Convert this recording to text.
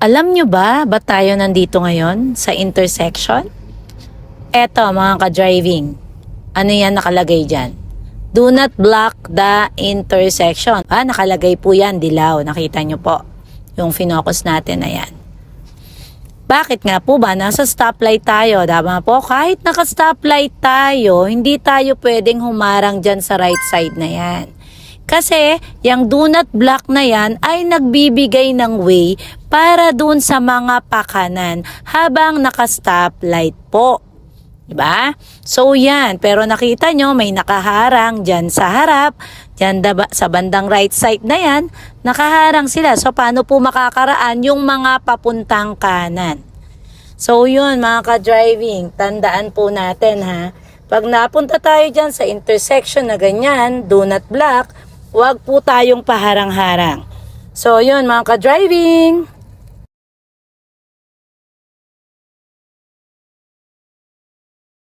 Alam nyo ba, ba tayo nandito ngayon sa intersection? Eto mga ka-driving, ano yan nakalagay dyan? Do not block the intersection. Ah, nakalagay po yan, dilaw. Nakita nyo po. Yung finocus natin na yan. Bakit nga po ba? Nasa stoplight tayo. Tama po, kahit naka-stoplight tayo, hindi tayo pwedeng humarang dyan sa right side na yan. Kasi, yung do not block na yan ay nagbibigay ng way para dun sa mga pakanan habang naka-stoplight po. Diba? So yan, pero nakita nyo may nakaharang dyan sa harap, dyan daba, sa bandang right side na yan, nakaharang sila. So paano po makakaraan yung mga papuntang kanan? So yun mga ka-driving, tandaan po natin ha. Pag napunta tayo dyan sa intersection na ganyan, do not block, huwag po tayong paharang-harang. So yun mga ka-driving,